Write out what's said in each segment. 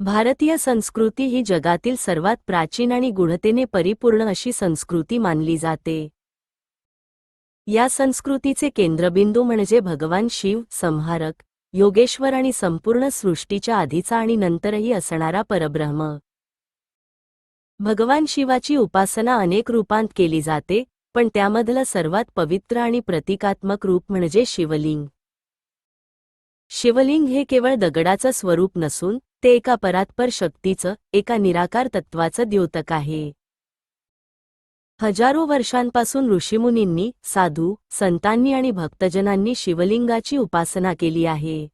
भारतीय संस्कृती ही जगातील सर्वात प्राचीन आणि गूढतेने परिपूर्ण अशी संस्कृती मानली जाते. या संस्कृतीचे केंद्रबिंदू म्हणजे भगवान शिव संहारक योगेश्वर आणि संपूर्ण सृष्टीच्या आधीचा आणि नंतरही असणारा परब्रह्म. भगवान शिवाची उपासना अनेक रूपांत केली जाते पण त्यामधलं सर्वात पवित्र आणि प्रतिकात्मक रूप म्हणजे शिवलिंग. शिवलिंग हे केवळ दगडाचं स्वरूप नसून ते एका परात्पर शक्तीचं एका निराकार तत्वाचं द्योतक आहे. हजारो वर्षांपासून ऋषीमुनींनी साधू संतांनी आणि भक्तजनांनी शिवलिंगाची उपासना केली आहे.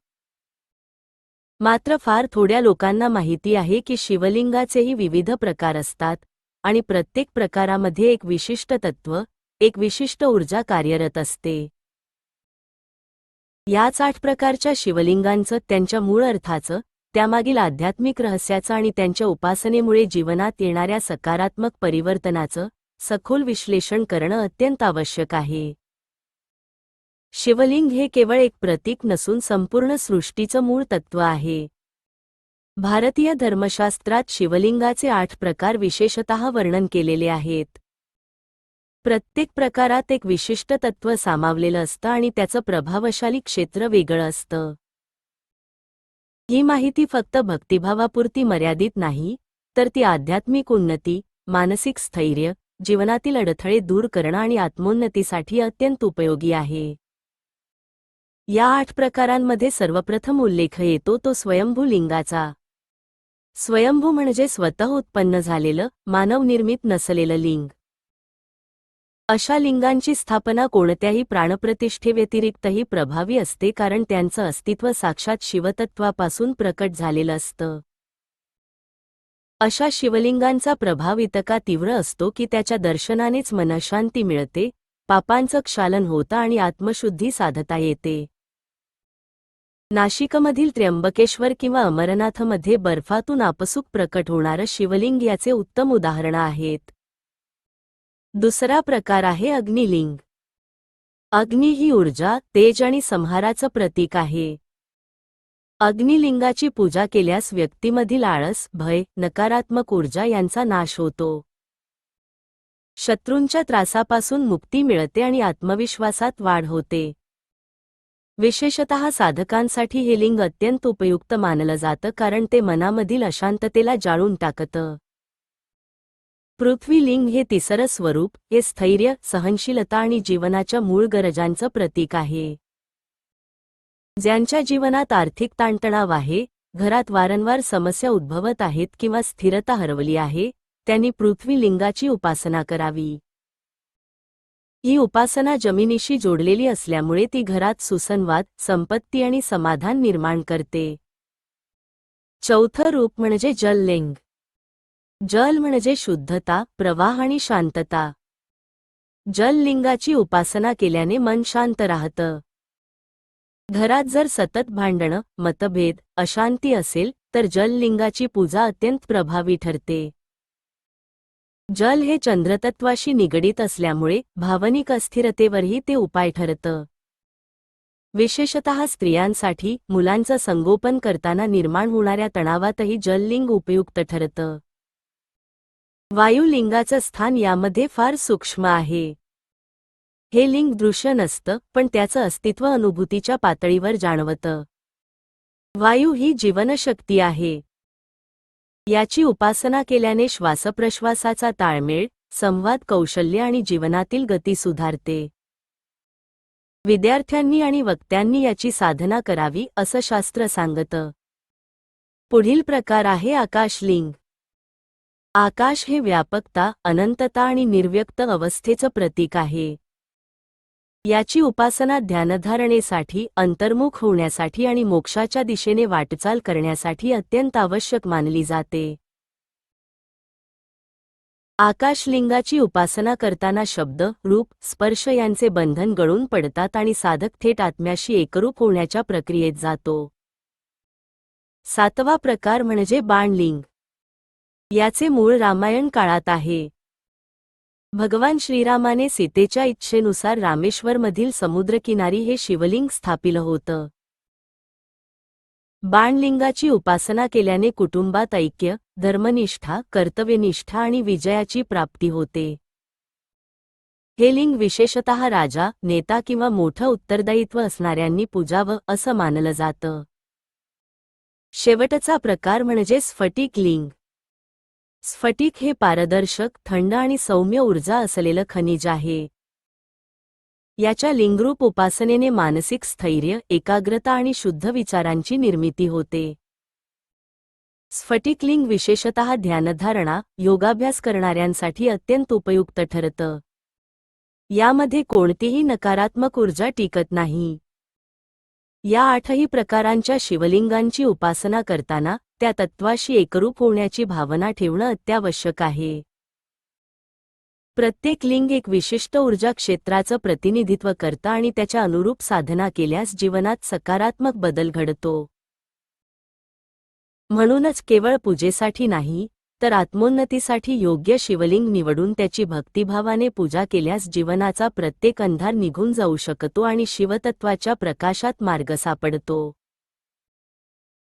मात्र फार थोड्या लोकांना माहिती आहे की शिवलिंगाचेही विविध प्रकार असतात आणि प्रत्येक प्रकारामध्ये एक विशिष्ट तत्व एक विशिष्ट ऊर्जा कार्यरत असते. याच आठ प्रकारच्या शिवलिंगांचं त्यांच्या मूळ अर्थाचं त्यामागील आध्यात्मिक रहस्याचं आणि त्यांच्या उपासनेमुळे जीवनात येणाऱ्या सकारात्मक परिवर्तनाचं सखोल विश्लेषण करणं अत्यंत आवश्यक आहे. शिवलिंग हे केवळ एक प्रतीक नसून संपूर्ण सृष्टीचं मूळ तत्व आहे. भारतीय धर्मशास्त्रात शिवलिंगाचे आठ प्रकार विशेषतः वर्णन केलेले आहेत. प्रत्येक प्रकारात एक विशिष्ट तत्व सामावलेलं असतं आणि त्याचं प्रभावशाली क्षेत्र वेगळं असतं. ही माहिती फक्त भक्तिभावापुरती मर्यादित नाही तर ती आध्यात्मिक उन्नती मानसिक स्थैर्य जीवनातील अडथळे दूर करणं आणि आत्मोन्नतीसाठी अत्यंत उपयोगी आहे. या आठ प्रकारांमध्ये सर्वप्रथम उल्लेख येतो तो स्वयंभू लिंगाचा स्वयंभू म्हणजे स्वतः उत्पन्न झालेलं मानवनिर्मित नसलेलं लिंग. अशा लिंगांची स्थापना कोणत्याही प्राणप्रतिष्ठेव्यतिरिक्तही प्रभावी असते कारण त्यांचं अस्तित्व साक्षात शिवतत्वापासून प्रकट झालेलं असतं. अशा शिवलिंगांचा प्रभाव इतका तीव्र असतो की त्याच्या दर्शनानेच मनशांती मिळते पापांचं क्षालन होतं आणि आत्मशुद्धी साधता येते. नाशिकमधील त्र्यंबकेश्वर किंवा अमरनाथमध्ये बर्फातून आपसूक प्रकट होणारं शिवलिंग याचे उत्तम उदाहरणं आहेत. दुसरा प्रकार आहे अग्निलिंग. अग्नी ही ऊर्जा तेज आणि संहाराचं प्रतीक आहे. अग्निलिंगाची पूजा केल्यास व्यक्तीमधील आळस भय नकारात्मक ऊर्जा यांचा नाश होतो. शत्रूंच्या त्रासापासून मुक्ती मिळते आणि आत्मविश्वासात वाढ होते. विशेषतः साधकांसाठी हे लिंग अत्यंत उपयुक्त मानलं जातं कारण ते मनामधील अशांततेला जाळून टाकतं. पृथ्वीलिंग हे तिसरं स्वरूप हे स्थैर्य सहनशीलता आणि जीवनाच्या मूळ गरजांचं प्रतीक आहे. ज्यांच्या जीवनात आर्थिक ताणतणाव आहे घरात वारंवार समस्या उद्भवत आहेत किंवा स्थिरता हरवली आहे त्यांनी पृथ्वीलिंगाची उपासना करावी. ही उपासना जमिनीशी जोडलेली असल्यामुळे ती घरात सुसंवाद संपत्ती आणि समाधान निर्माण करते. चौथं रूप म्हणजे जललिंग. जल म्हणजे शुद्धता प्रवाह आणि शांतता. जललिंगाची उपासना केल्याने मन शांत राहतं. घरात जर सतत भांडणं मतभेद अशांती असेल तर जललिंगाची पूजा अत्यंत प्रभावी ठरते. जल हे चंद्रतत्वाशी निगडीत असल्यामुळे भावनिक अस्थिरतेवरही ते उपाय ठरतं. विशेषतः स्त्रियांसाठी मुलांचं संगोपन करताना निर्माण होणाऱ्या तणावातही जललिंग उपयुक्त ठरतं. वायुलिंगाचं स्थान यामध्ये फार सूक्ष्म आहे. हे लिंग दृश्य नसतं पण त्याचं अस्तित्व अनुभूतीच्या पातळीवर जाणवतं. वायू ही जीवनशक्ती आहे. याची उपासना केल्याने श्वासप्रश्वासाचा ताळमेळ संवाद कौशल्य आणि जीवनातील गती सुधारते. विद्यार्थ्यांनी आणि वक्त्यांनी याची साधना करावी असं शास्त्र सांगतं. पुढील प्रकार आहे आकाशलिंग. आकाश हे व्यापकता अनंतता आणि निर्व्यक्त अवस्थेचं प्रतीक आहे. याची उपासना ध्यानधारणेसाठी अंतर्मुख होण्यासाठी आणि मोक्षाच्या दिशेने वाटचाल करण्यासाठी अत्यंत आवश्यक मानली जाते. आकाशलिंगाची उपासना करताना शब्द रूप स्पर्श यांचे बंधन गळून पडतात आणि साधक थेट आत्म्याशी एकरूप होण्याच्या प्रक्रियेत जातो. सातवा प्रकार म्हणजे बाणलिंग. याचे मूळ रामायण काळात आहे. भगवान श्रीरामाने सीतेच्या इच्छेनुसार रामेश्वरमधील समुद्रकिनारी हे शिवलिंग स्थापिलं होतं. बाणलिंगाची उपासना केल्याने कुटुंबात ऐक्य धर्मनिष्ठा कर्तव्यनिष्ठा आणि विजयाची प्राप्ती होते. हे लिंग विशेषतः राजा नेता किंवा मोठं उत्तरदायित्व असणाऱ्यांनी पूजावं असं मानलं जातं. शेवटचा प्रकार म्हणजे स्फटिक लिंग. स्फटिक हे पारदर्शक थंड आणि सौम्य ऊर्जा असलेलं खनिज आहे. याच्या लिंगरूप उपासनेने मानसिक स्थैर्य एकाग्रता आणि शुद्ध विचारांची निर्मिती होते. स्फटिक लिंग विशेषतः ध्यानधारणा योगाभ्यास करणाऱ्यांसाठी अत्यंत उपयुक्त ठरतं. यामध्ये कोणतीही नकारात्मक ऊर्जा टिकत नाही. या आठही प्रकारांच्या शिवलिंगांची उपासना करताना त्या तत्वाशी एकरूप होण्याची भावना ठेवणं अत्यावश्यक आहे. प्रत्येक लिंग एक विशिष्ट ऊर्जा क्षेत्राचं प्रतिनिधित्व करतं आणि त्याच्या अनुरूप साधना केल्यास जीवनात सकारात्मक बदल घडतो. म्हणूनच केवळ पूजेसाठी नाही तर आत्मोन्नतीसाठी योग्य शिवलिंग निवडून त्याची भक्तिभावाने पूजा केल्यास जीवनाचा प्रत्येक अंधार निघून जाऊ शकतो आणि शिवतत्वाच्या प्रकाशात मार्ग सापडतो.